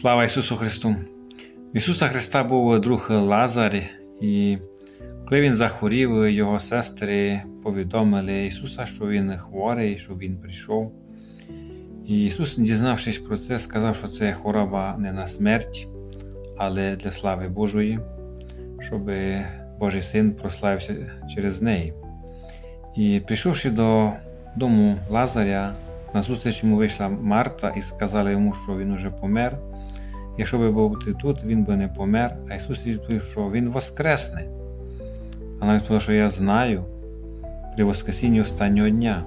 Слава Ісусу Христу! В Ісуса Христа був друг Лазар, і коли він захворів, його сестри повідомили Ісуса, що він хворий, що Він прийшов. І Ісус, дізнавшись про це, сказав, що це хвороба не на смерть, але для слави Божої, щоб Божий Син прославився через неї. І прийшовши до дому Лазаря, назустріч йому вийшла Марта і сказала йому, що він уже помер. Якщо би був ти тут, він би не помер. А Ісус відповів, що Він воскресне. А навіть сказав, що я знаю при Воскресінні останнього дня.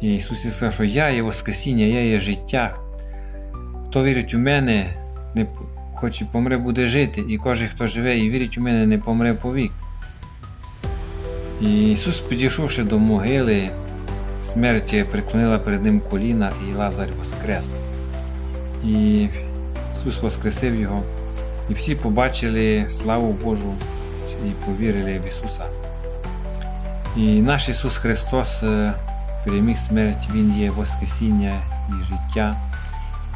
І Ісус сказав, що я є Воскресіння, я є життя. Хто вірить у мене, не, хоч і помре, буде жити, і кожен, хто живе і вірить у мене, не помре повік. І Ісус, підійшовши до могили, смерть приклонила перед ним коліна, і Лазар воскрес. І Ісус воскресив його, і всі побачили славу Божу і повірили в Ісуса. І наш Ісус Христос е, переміг смерть, Він є Воскресіння і життя,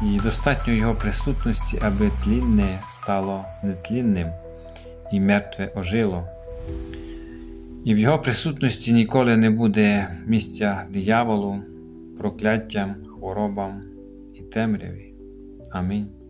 і достатньо Його присутності, аби тлінне стало нетлінним і мертве ожило. І в Його присутності ніколи не буде місця дияволу, прокляттям, хворобам і темряві. Амінь.